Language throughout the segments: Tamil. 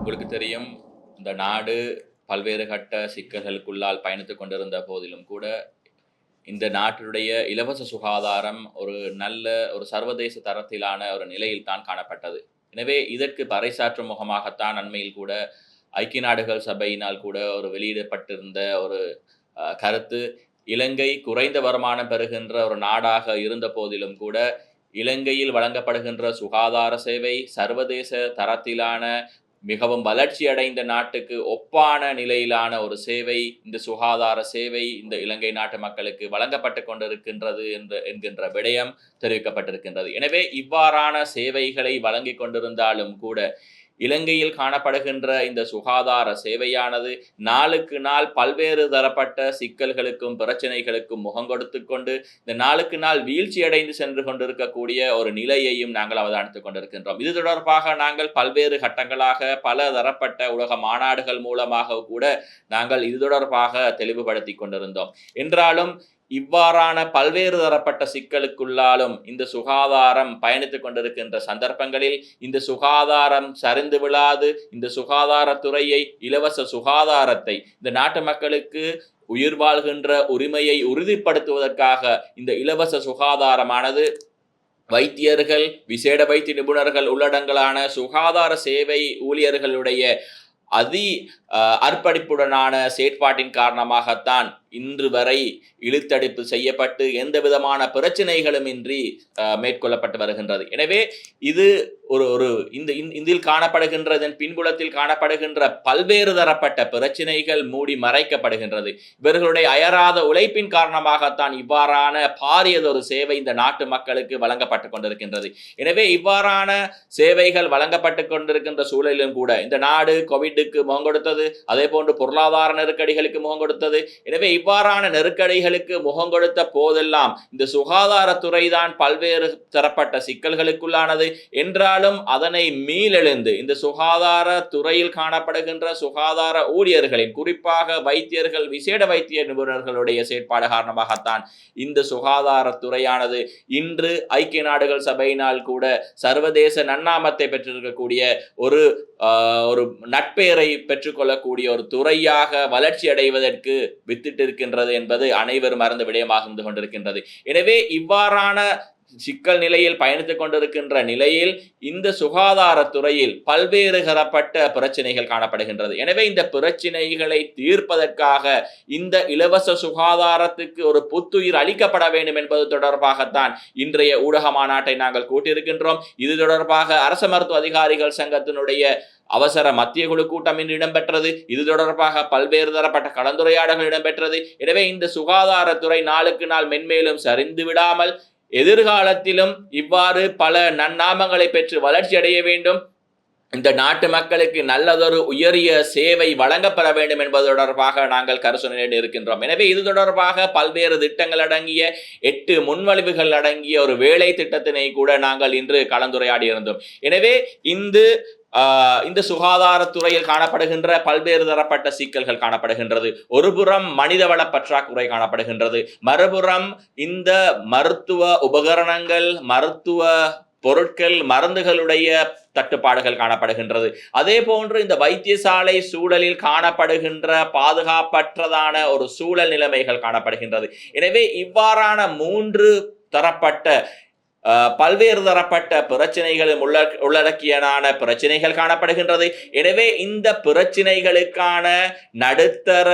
உங்களுக்கு தெரியும் இந்த நாடு பல்வேறு கட்ட சிக்கல்களுக்குள்ளால் பயணித்துக் கொண்டிருந்த போதிலும் கூட இந்த நாட்டினுடைய இலவச சுகாதாரம் ஒரு நல்ல ஒரு சர்வதேச தரத்திலான ஒரு நிலையில் தான் காணப்பட்டது. எனவே இதற்கு பறைசாற்றும் முகமாகத்தான் அண்மையில் கூட ஐக்கிய நாடுகள் சபையினால் கூட ஒரு வெளியிடப்பட்டிருந்த ஒரு கருத்து இலங்கை குறைந்த வருமானம் பெறுகின்ற ஒரு நாடாக இருந்த போதிலும் கூட இலங்கையில் வழங்கப்படுகின்ற சுகாதார சேவை சர்வதேச தரத்திலான மிகவும் வளர்ச்சி அடைந்த நாட்டுக்கு ஒப்பான நிலையிலான ஒரு சேவை இந்த சுகாதார சேவை இந்த இலங்கை நாட்டு மக்களுக்கு வழங்கப்பட்டு கொண்டிருக்கின்றது என்ற என்கின்ற விடயம் தெரிவிக்கப்பட்டிருக்கின்றது. எனவே இவ்வாறான சேவைகளை வழங்கி கொண்டிருந்தாலும் கூட இலங்கையில் காணப்படுகின்ற இந்த சுகாதார சேவையானது நாளுக்கு நாள் பல்வேறு தரப்பட்ட சிக்கல்களுக்கும் பிரச்சனைகளுக்கும் முகம் கொடுத்து கொண்டு இந்த நாளுக்கு நாள் வீழ்ச்சி அடைந்து சென்று கொண்டிருக்கக்கூடிய ஒரு நிலையையும் நாங்கள் அவதானித்துக் கொண்டிருக்கின்றோம். இது தொடர்பாக நாங்கள் பல்வேறு கட்டங்களாக பல தரப்பட்ட உலக மாநாடுகள் மூலமாக கூட நாங்கள் இது தொடர்பாக தெளிவுபடுத்தி கொண்டிருந்தோம். என்றாலும் இவ்வாறான பல்வேறு தரப்பட்ட சிக்கலுக்குள்ளாலும் இந்த சுகாதாரம் பயணித்துக் கொண்டிருக்கின்ற சந்தர்ப்பங்களில் இந்த சுகாதாரம் சரிந்து விழாது இந்த சுகாதாரத்துறையை இலவச சுகாதாரத்தை இந்த நாட்டு மக்களுக்கு உயிர் வாழ்கின்ற உரிமையை உறுதிப்படுத்துவதற்காக இந்த இலவச சுகாதாரமானது வைத்தியர்கள் விசேட வைத்திய நிபுணர்கள் உள்ளடங்கலான சுகாதார சேவை ஊழியர்களுடைய அதி அர்ப்பணிப்புடனான செயற்பாட்டின் காரணமாகத்தான் இன்று வரை இழுத்தடிப்பு செய்யப்பட்டு எந்த விதமான பிரச்சனைகளும் இன்றி மேற்கொள்ளப்பட்டு வருகின்றது. எனவே இது ஒரு ஒரு இந்த இந்த- காணப்படுகின்ற இதன் பின்புலத்தில் காணப்படுகின்ற பல்வேறு தரப்பட்ட பிரச்சனைகள் மூடி மறைக்கப்படுகின்றது. இவர்களுடைய அயராத உழைப்பின் காரணமாகத்தான் இவ்வாறான பாரியதொரு சேவை இந்த நாட்டு மக்களுக்கு வழங்கப்பட்டு கொண்டிருக்கின்றது. எனவே இவ்வாறான சேவைகள் வழங்கப்பட்டு கொண்டிருக்கின்ற சூழலிலும் கூட இந்த நாடு கோவிட்டுக்கு முகம் கொடுத்தது அதே போன்று பொருளாதார நெருக்கடிகளுக்கு முகம் கொடுத்தது எனவே இவ்வாறான நெருக்கடிகளுக்கு முகம் கொடுத்த போதெல்லாம் இந்த சுகாதாரத்துறை தான் பல்வேறு தரப்பட்ட சிக்கல்களுக்குள்ளானது. என்றாலும் அதனை மீளெழுந்து இந்த சுகாதார துறையில் காணப்படுகின்ற சுகாதார ஊழியர்களின் குறிப்பாக வைத்தியர்கள் விசேட வைத்திய நிபுணர்களுடைய செயற்பாடு காரணமாகத்தான் இந்த சுகாதாரத்துறையானது இன்று ஐக்கிய நாடுகள் சபையினால் கூட சர்வதேச நன்னாமத்தை பெற்றிருக்கக்கூடிய ஒரு ஒரு நட்பெயரை பெற்றுக்கொள்ளக்கூடிய ஒரு துறையாக வளர்ச்சி அடைவதற்கு வித்திட்டிருக்கின்றது என்பது அனைவரும் மறந்த விடயமாக இருந்து கொண்டிருக்கின்றது. எனவே இவ்வாறான சிக்கல் நிலையில் பயணித்துக் கொண்டிருக்கின்ற நிலையில் இந்த சுகாதாரத்துறையில் பல்வேறு தரப்பட்ட பிரச்சனைகள் காணப்படுகின்றது. எனவே இந்த பிரச்சனைகளை தீர்ப்பதற்காக இந்த இலவச சுகாதாரத்துக்கு ஒரு புத்துயிர் அளிக்கப்பட வேண்டும் என்பது தொடர்பாகத்தான் இன்றைய ஊடக மாநாட்டை நாங்கள் கூட்டியிருக்கின்றோம். இது தொடர்பாக அரச மருத்துவ அதிகாரிகள் சங்கத்தினுடைய அவசர மத்திய குழு கூட்டம் இன்று இடம்பெற்றது. இது தொடர்பாக பல்வேறு தரப்பட்ட கலந்துரையாடல்கள் இடம்பெற்றது. எனவே இந்த சுகாதாரத்துறை நாளுக்கு நாள் மென்மேலும் சரிந்து விடாமல் எதிர்காலத்திலும் இவ்வாறு பல நன்னாமங்களை பெற்று வளர்ச்சி அடைய வேண்டும். இந்த நாட்டு மக்களுக்கு நல்லதொரு உயரிய சேவை வழங்கப்பட வேண்டும் என்பது தொடர்பாக நாங்கள் கருசனையில் இருக்கின்றோம். எனவே இது தொடர்பாக பல்வேறு திட்டங்கள் அடங்கிய எட்டு முன்வழிவுகள் அடங்கிய ஒரு வேலை திட்டத்தினை கூட நாங்கள் இன்று கலந்துரையாடி இருந்தோம். எனவே இந்து இந்த சுகாதாரத்துறையில் காணப்படுகின்ற பல்வேறு தரப்பட்ட சிக்கல்கள் காணப்படுகின்றது. ஒருபுறம் மனிதவள பற்றாக்குறை காணப்படுகின்றது. மறுபுறம் இந்த மருத்துவ உபகரணங்கள் மருத்துவ பொருட்கள் மருந்துகளுடைய தட்டுப்பாடுகள் காணப்படுகின்றது. அதே போன்று இந்த வைத்தியசாலை சூழலில் காணப்படுகின்ற பாதுகாப்பற்றதான ஒரு சூழல் நிலைமைகள் காணப்படுகின்றது. எனவே இவ்வாறான மூன்று தரப்பட்ட பல்வேறு தரப்பட்ட பிரச்சனைகளும் உள்ள உள்ளடக்கியனான பிரச்சனைகள் காணப்படுகின்றது. எனவே இந்த பிரச்சனைகளுக்கான நடுத்தர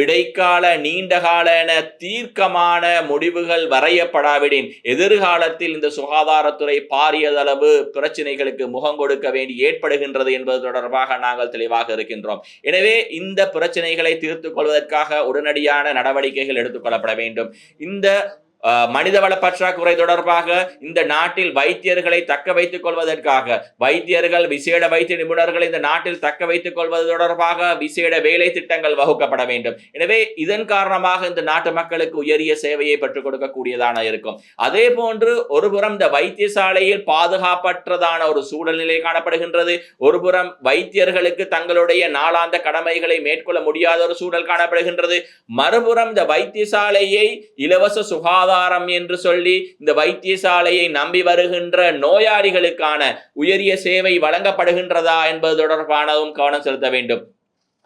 இடைக்கால நீண்டகால என தீர்க்கமான முடிவுகள் வரையப்படாவிடின் எதிர்காலத்தில் இந்த சுகாதாரத்துறை பாரியதளவு பிரச்சனைகளுக்கு முகம் கொடுக்க வேண்டி ஏற்படுகின்றது என்பது தொடர்பாக நாங்கள் தெளிவாக இருக்கின்றோம். எனவே இந்த பிரச்சனைகளை தீர்த்துக் கொள்வதற்காக உடனடியான நடவடிக்கைகள் எடுத்துக்கொள்ளப்பட வேண்டும். இந்த மனிதவள பற்றாக்குறை தொடர்பாக இந்த நாட்டில் வைத்தியர்களை தக்க வைத்துக் கொள்வதற்காக வைத்தியர்கள் விசேட வைத்திய நிபுணர்களை இந்த நாட்டில் தக்க வைத்துக் கொள்வது தொடர்பாக விசேட வேலை திட்டங்கள் வகுக்கப்பட வேண்டும். எனவே இதன் காரணமாக இந்த நாட்டு மக்களுக்கு உயரிய சேவையை பெற்றுக் கொடுக்கக்கூடியதான இருக்கும். அதே போன்று ஒருபுறம் இந்த வைத்தியசாலையில் பாதுகாப்பற்றதான ஒரு சூழல்நிலை காணப்படுகின்றது. ஒருபுறம் வைத்தியர்களுக்கு தங்களுடைய நாளாந்த கடமைகளை மேற்கொள்ள முடியாத ஒரு சூழல் காணப்படுகின்றது. மறுபுறம் இந்த வைத்தியசாலையை இலவச சுகாதார சுகாதாரம் என்று சொல்லி இந்த வைத்தியசாலையை நம்பி வருகின்ற நோயாளிகளுக்கான உயரிய சேவை வழங்கப்படுகின்றதா என்பது தொடர்பானதும் கவனம் செலுத்த வேண்டும்.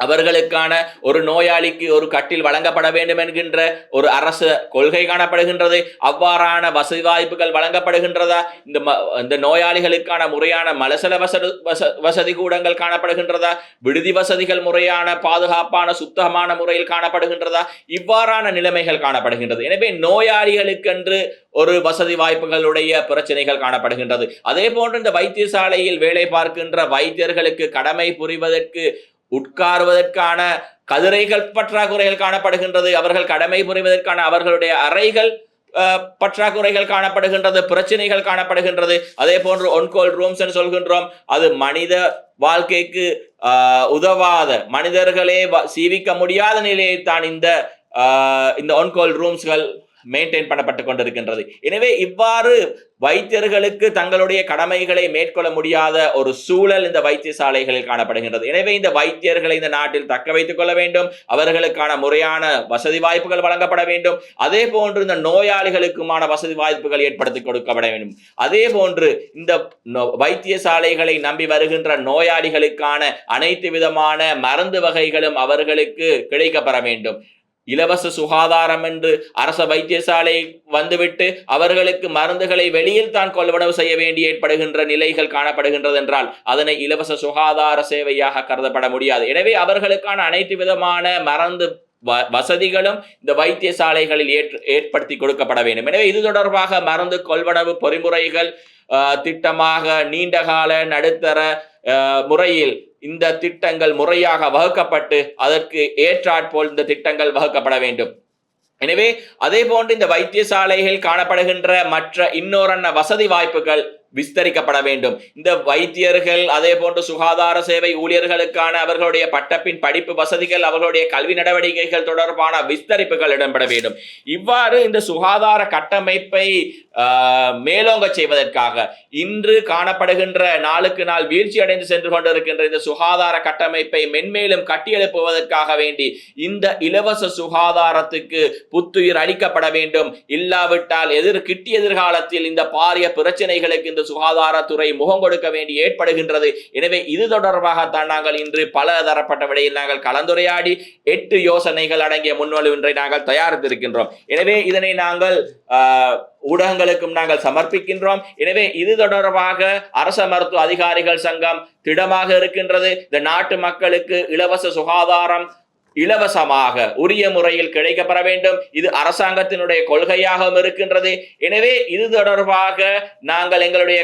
அவர்களுக்கான ஒரு நோயாளிக்கு ஒரு கட்டில் வழங்கப்பட வேண்டும் என்கின்ற ஒரு அரசு கொள்கை காணப்படுகின்றது. அவ்வாறான வசதி வாய்ப்புகள் வழங்கப்படுகின்றதா? இந்த ம- இந்த நோயாளிகளுக்கான முறையான மலசல வசதி வச- வசதி கூடங்கள் காணப்படுகின்றதா? விடுதி வசதிகள் முறையான பாதுகாப்பான சுத்தமான முறையில் காணப்படுகின்றதா? இவ்வாறான நிலைமைகள் காணப்படுகின்றது. எனவே நோயாளிகளுக்கென்று ஒரு வசதி வாய்ப்புகளுடைய பிரச்சனைகள் காணப்படுகின்றது. அதே போன்று இந்த வைத்தியசாலையில் வேலை பார்க்கின்ற வைத்தியர்களுக்கு கடமை புரிவதற்கு உட்காருவதற்கான கதிரைகள் பற்றாக்குறைகள் காணப்படுகின்றது அவர்கள் கடமை புரிவதற்கான அவர்களுடைய அறைகள் பற்றாக்குறைகள் காணப்படுகின்றது பிரச்சனைகள் காணப்படுகின்றது. அதே போன்று ஒன்கோல் ரூம்ஸ் என்று சொல்கின்றோம். அது மனித வாழ்க்கைக்கு உதவாத மனிதர்களே சீவிக்க முடியாத நிலையில் தான் இந்த இந்த ஒன்கோல் ரூம்ஸ்கள் மெயின்டைன் பண்ணப்பட்டு கொண்டிருக்கின்றது. எனவே இவ்வாறு வைத்தியர்களுக்கு தங்களுடைய கடமைகளை மேற்கொள்ள முடியாத ஒரு சூழல் இந்த வைத்தியசாலைகளில் காணப்படுகின்றது. எனவே இந்த வைத்தியர்களை இந்த நாட்டில் தக்க வைத்துக் கொள்ள வேண்டும். அவர்களுக்கான முறையான வசதி வாய்ப்புகள் வழங்கப்பட வேண்டும். அதே போன்று இந்த நோயாளிகளுக்குமான வசதி வாய்ப்புகள் ஏற்படுத்தி கொடுக்கப்பட வேண்டும். அதே போன்று இந்த நோ- வைத்தியசாலைகளை நம்பி வருகின்ற நோயாளிகளுக்கான அனைத்து விதமான மருந்து வகைகளும் அவர்களுக்கு கிடைக்கப்பெற வேண்டும். இலவச சுகாதாரம் என்று அரச வைத்தியசாலை வந்துவிட்டு அவர்களுக்கு மருந்துகளை வெளியில் தான் கொள்வனவு செய்ய வேண்டி ஏற்படுகின்ற நிலைகள் காணப்படுகின்றது என்றால் அதனை இலவச சுகாதார சேவையாக கருதப்பட முடியாது. எனவே அவர்களுக்கான அனைத்து விதமான மருந்து வ- வசதிகளும் இந்த வைத்தியசாலைகளில் ஏற்று ஏற்படுத்தி கொடுக்கப்பட வேண்டும். எனவே இது தொடர்பாக மருந்து கொள்வனவு பொறிமுறைகள் திட்டமாக நீண்டகால நடுத்தர முறையில் இந்த திட்டங்கள் முறையாக வகுக்கப்பட்டு அதற்கு ஏற்றாற்போல் இந்த திட்டங்கள் வகுக்கப்பட வேண்டும். எனவே அதே போன்று இந்த வைத்தியசாலைகள் காணப்படுகின்ற மற்ற இன்னொரன்ன வசதி வாய்ப்புகள் விஸ்தரிக்கப்பட வேண்டும். இந்த வைத்தியர்கள் அதே போன்று சுகாதார சேவை ஊழியர்களுக்கான அவர்களுடைய பட்டப்பின் படிப்பு வசதிகள் அவர்களுடைய கல்வி நடவடிக்கைகள் தொடர்பான விஸ்தரிப்புகள் இடம்பெற வேண்டும். இவ்வாறு இந்த சுகாதார கட்டமைப்பை மேலோங்க செய்வதற்காக இன்று காணப்படுகின்ற நாளுக்கு நாள் வீழ்ச்சி அடைந்து சென்று கொண்டிருக்கின்ற இந்த சுகாதார கட்டமைப்பை மென்மேலும் கட்டியெழுப்புவதற்காக வேண்டி இந்த இலவச சுகாதாரத்துக்கு புத்துயிர் அளிக்கப்பட வேண்டும். இல்லாவிட்டால் எதிர் கிட்டி எதிர்காலத்தில் இந்த பாரிய பிரச்சனைகளுக்கு இந்த சுகாதாரத்துறை முகம் கொடுக்க வேண்டி ஏற்படுகின்றது. எனவே இது தொடர்பாகத்தான் நாங்கள் இன்று பல தரப்பட்ட விடையில் நாங்கள் கலந்துரையாடி எட்டு யோசனைகள் அடங்கிய முன்வலுவின்றை நாங்கள் தயாரித்திருக்கின்றோம். எனவே இதனை நாங்கள் ஆஹ், ஊடகங்களுக்கும் நாங்கள் சமர்ப்பிக்கின்றோம். எனவே இது தொடர்பாக அரச மருத்துவ அதிகாரிகள் சங்கம் திடமாக இருக்கின்றது. இந்த நாட்டு மக்களுக்கு இலவச சுகாதாரம் இலவசமாக உரிய முறையில் கிடைக்கப்பெற வேண்டும். இது அரசாங்கத்தினுடைய கொள்கையாகவும் இருக்கின்றது. எனவே இது தொடர்பாக நாங்கள் எங்களுடைய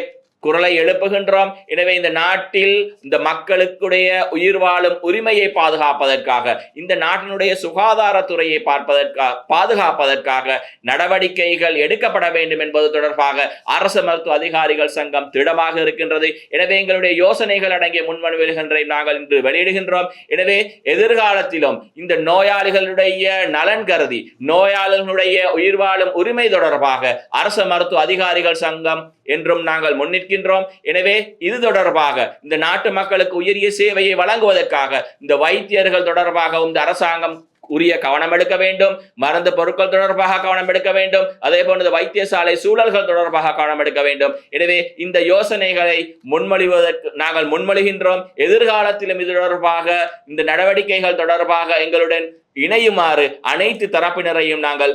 குரலை எழுப்புகின்றோம். எனவே இந்த நாட்டில் இந்த மக்களுக்குடைய உயிர் வாழும் உரிமையை பாதுகாப்பதற்காக இந்த நாட்டினுடைய சுகாதாரத்துறையை பார்ப்பதற்காக பாதுகாப்பதற்காக நடவடிக்கைகள் எடுக்கப்பட வேண்டும் என்பது தொடர்பாக அரசு மருத்துவ அதிகாரிகள் சங்கம் திடமாக இருக்கின்றது. எனவே எங்களுடைய யோசனைகள் அடங்கிய முன்வழிவுகளை நாங்கள் இன்று வெளியிடுகின்றோம். எனவே எதிர்காலத்திலும் இந்த நோயாளிகளுடைய நலன் கருதி நோயாளர்களுடைய உயிர் வாழும் உரிமை தொடர்பாக அரசு மருத்துவ அதிகாரிகள் சங்கம் என்றும் நாங்கள் முன்னிற்கின்றோம். எனவே இது தொடர்பாக இந்த நாட்டு மக்களுக்கு உயரிய சேவையை வழங்குவதற்காக இந்த வைத்தியர்கள் தொடர்பாகவும் இந்த அரசாங்கம் உரிய கவனம் எடுக்க வேண்டும். மருந்து பொருட்கள் தொடர்பாக கவனம் எடுக்க வேண்டும். அதே போன்று வைத்தியசாலை சூழல்கள் தொடர்பாக கவனம் எடுக்க வேண்டும். எனவே இந்த யோசனைகளை முன்மொழிவதற்கு நாங்கள் முன்மொழிகின்றோம். எதிர்காலத்திலும் இது தொடர்பாக இந்த நடவடிக்கைகள் தொடர்பாக எங்களுடன் இணையுமாறு அனைத்து தரப்பினரையும் நாங்கள்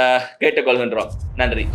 அஹ், கேட்டுக்கொள்கின்றோம். நன்றி.